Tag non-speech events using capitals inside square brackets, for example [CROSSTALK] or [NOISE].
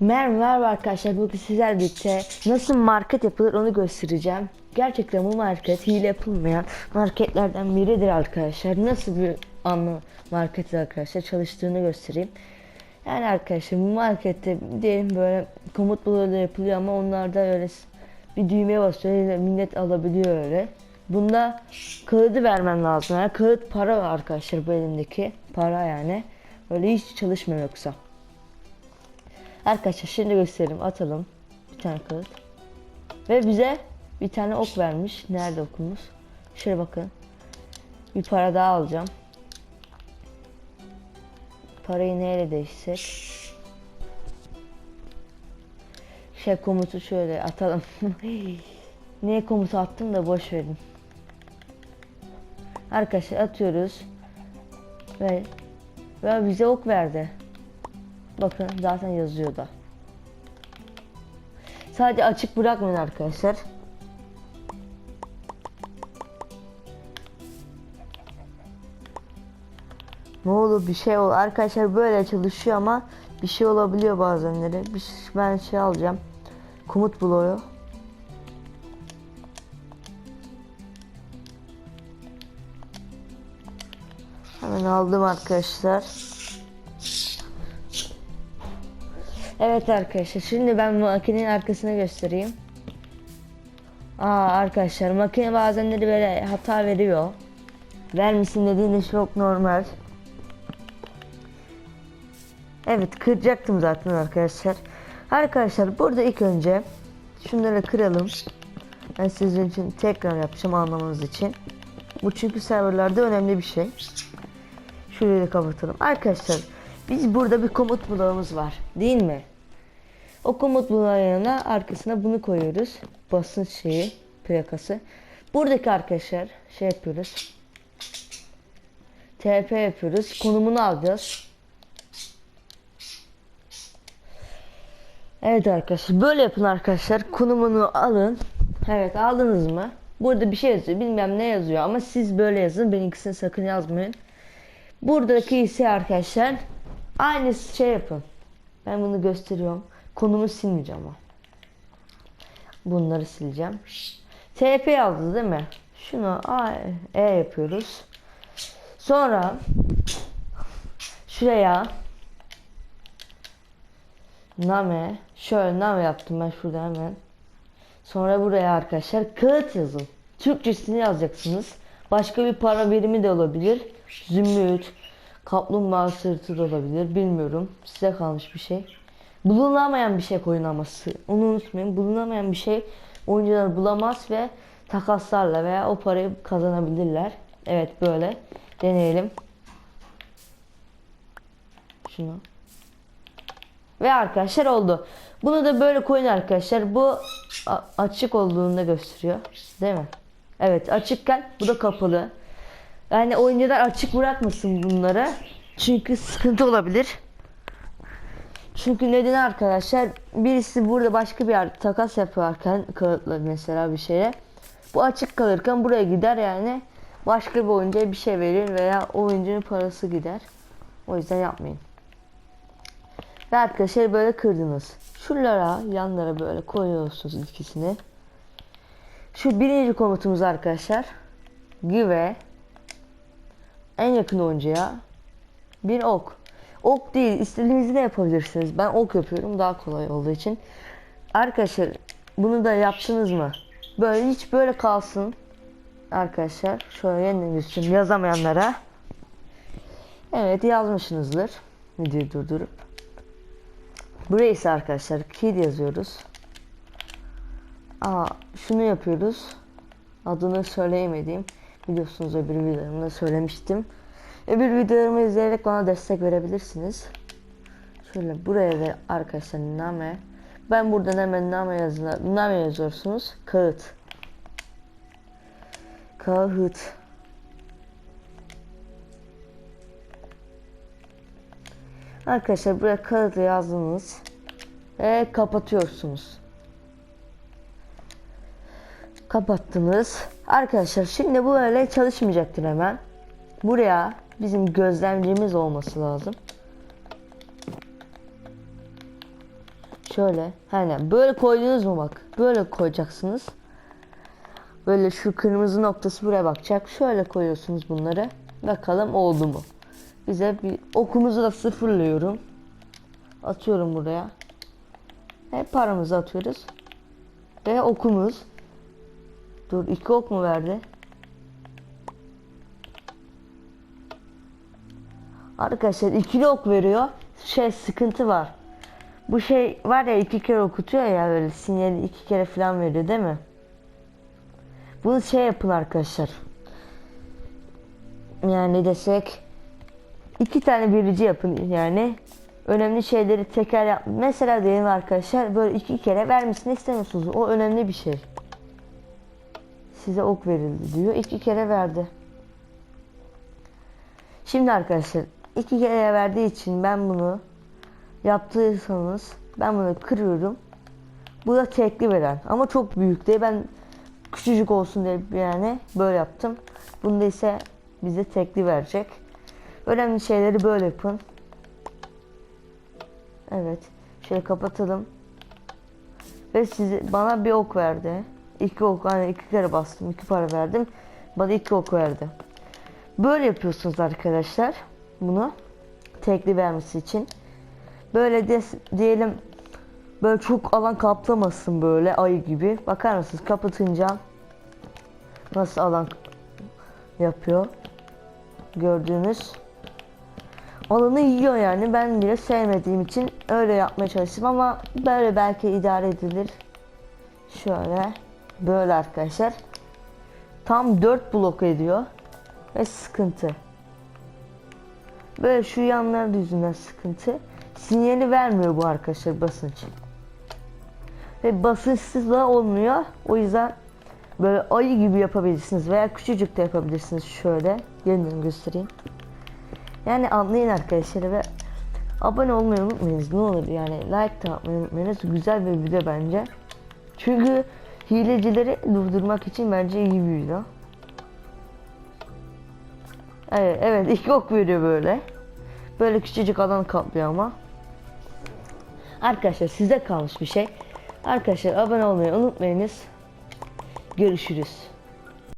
Merhaba arkadaşlar bugün sizlerle birlikte nasıl market yapılır onu göstereceğim. Gerçekten bu market hile yapılmayan marketlerden biridir arkadaşlar. Nasıl bir anlı market arkadaşlar çalıştığını göstereyim. Yani arkadaşlar bu markette diyelim böyle komut bloğuyla yapılıyor ama onlarda öyle bir düğmeye basıyor millet alabiliyor öyle. Bunda kağıdı vermen lazım. Yani kağıt para arkadaşlar bu elimdeki para yani. Öyle hiç çalışmıyor yoksa. Arkadaşlar şimdi gösterelim atalım. Bir tane kağıt. Ve bize bir tane ok vermiş. Nerede okumuz? Şöyle bakın. Bir para daha alacağım. Parayı neyle değişsek? Şey komutu şöyle atalım. [LAUGHS] Niye komutu attım da boş verin. Arkadaşlar atıyoruz. Ve ve bize ok verdi Bakın zaten yazıyor da. Sadece açık bırakmayın arkadaşlar. Ne olur bir şey ol. Arkadaşlar böyle çalışıyor ama bir şey olabiliyor bazenleri. Ben şey alacağım. Komut bloğu. Hemen aldım arkadaşlar. Evet arkadaşlar şimdi ben makinenin arkasına göstereyim. Aa arkadaşlar makine bazenleri böyle hata veriyor. Vermişsin dediğiniz çok normal. Evet kıracaktım zaten arkadaşlar. Arkadaşlar burada ilk önce şunları kıralım. Ben sizin için tekrar yapacağım anlamanız için. Bu çünkü serverlarda önemli bir şey. Şurayı da kapatalım. Arkadaşlar biz burada bir komut bloğumuz var. Değil mi? O komut bloğunun yanına arkasına bunu koyuyoruz. Basınç şeyi, plakası. Buradaki arkadaşlar şey yapıyoruz. TP yapıyoruz. Konumunu alacağız. Evet arkadaşlar böyle yapın arkadaşlar. Konumunu alın. Evet aldınız mı? Burada bir şey yazıyor. Bilmem ne yazıyor ama siz böyle yazın. Benimkisini sakın yazmayın. Buradaki ise arkadaşlar aynı şey yapın. Ben bunu gösteriyorum. Konumu silmeyeceğim ama. Bunları sileceğim. TP aldı değil mi? Şunu A, E yapıyoruz. Sonra şuraya name şöyle name yaptım ben şurada hemen. Sonra buraya arkadaşlar kağıt yazın. Türkçesini yazacaksınız. Başka bir para birimi de olabilir. Zümrüt, kaplumbağa sırtı da olabilir. Bilmiyorum. Size kalmış bir şey. Bulunamayan bir şey koyun ama sı- onu unutmayın. Bulunamayan bir şey oyuncular bulamaz ve takaslarla veya o parayı kazanabilirler. Evet böyle. Deneyelim. Şunu. Ve arkadaşlar oldu. Bunu da böyle koyun arkadaşlar. Bu açık olduğunda gösteriyor. Değil mi? Evet açıkken bu da kapalı. Yani oyuncular açık bırakmasın bunları. Çünkü sıkıntı olabilir. Çünkü neden arkadaşlar? Birisi burada başka bir yer takas yaparken kağıtla mesela bir şeye. Bu açık kalırken buraya gider yani. Başka bir oyuncuya bir şey verir veya oyuncunun parası gider. O yüzden yapmayın. Ve arkadaşlar böyle kırdınız. Şuralara yanlara böyle koyuyorsunuz ikisini. Şu birinci komutumuz arkadaşlar. Give en yakın oyuncuya bir ok. Ok değil istediğinizi de yapabilirsiniz. Ben ok yapıyorum daha kolay olduğu için. Arkadaşlar bunu da yaptınız mı? Böyle hiç böyle kalsın. Arkadaşlar şöyle yeniden göstereyim yazamayanlara. Evet yazmışsınızdır. Videoyu durdurup. Buraya ise arkadaşlar kid yazıyoruz. Aa, şunu yapıyoruz. Adını söyleyemediğim biliyorsunuz öbür videolarımda söylemiştim. Öbür videolarımı izleyerek bana destek verebilirsiniz. Şöyle buraya da arkadaşlar name. Ben buradan hemen name yazına name yazıyorsunuz. Kağıt. Kağıt. Arkadaşlar buraya kağıdı yazdınız ve kapatıyorsunuz. Kapattınız. Arkadaşlar şimdi bu öyle çalışmayacaktır hemen. Buraya bizim gözlemcimiz olması lazım. Şöyle. Hani böyle koydunuz mu bak. Böyle koyacaksınız. Böyle şu kırmızı noktası buraya bakacak. Şöyle koyuyorsunuz bunları. Bakalım oldu mu? Bize bir okumuzu da sıfırlıyorum. Atıyorum buraya. Hep paramızı atıyoruz. Ve okumuz. Dur iki ok mu verdi? Arkadaşlar ikili ok veriyor. Şey sıkıntı var. Bu şey var ya iki kere okutuyor ya böyle sinyali iki kere falan veriyor değil mi? Bunu şey yapın arkadaşlar. Yani desek iki tane birici yapın yani. Önemli şeyleri tekrar yap. Mesela diyelim arkadaşlar böyle iki kere vermesini istemiyorsunuz. O önemli bir şey. Size ok verildi diyor. iki kere verdi. Şimdi arkadaşlar iki kere verdiği için ben bunu yaptıysanız ben bunu kırıyorum. Bu da tekli veren ama çok büyük değil. Ben küçücük olsun diye yani böyle yaptım. Bunda ise bize tekli verecek. Önemli şeyleri böyle yapın. Evet. Şöyle kapatalım. Ve size bana bir ok verdi. İki ok hani iki kere bastım. iki para verdim. Bana iki ok verdi. Böyle yapıyorsunuz arkadaşlar. Bunu tekli vermesi için. Böyle de diyelim böyle çok alan kaplamasın böyle ayı gibi. Bakar mısınız kapatınca nasıl alan yapıyor. Gördüğünüz alanı yiyor yani. Ben bile sevmediğim için öyle yapmaya çalıştım ama böyle belki idare edilir. Şöyle böyle arkadaşlar. Tam 4 blok ediyor ve sıkıntı. Böyle şu yanları yüzünden sıkıntı. Sinyali vermiyor bu arkadaşlar basınç. Ve basınçsız da olmuyor. O yüzden böyle ayı gibi yapabilirsiniz veya küçücük de yapabilirsiniz şöyle. Yeniden göstereyim. Yani anlayın arkadaşlar ve abone olmayı unutmayınız ne olur yani like de atmayı unutmayınız. Güzel bir video bence. Çünkü hilecileri durdurmak için bence iyi bir video. Evet, evet iki ok veriyor böyle. Böyle küçücük alan kaplıyor ama. Arkadaşlar size kalmış bir şey. Arkadaşlar abone olmayı unutmayınız. Görüşürüz.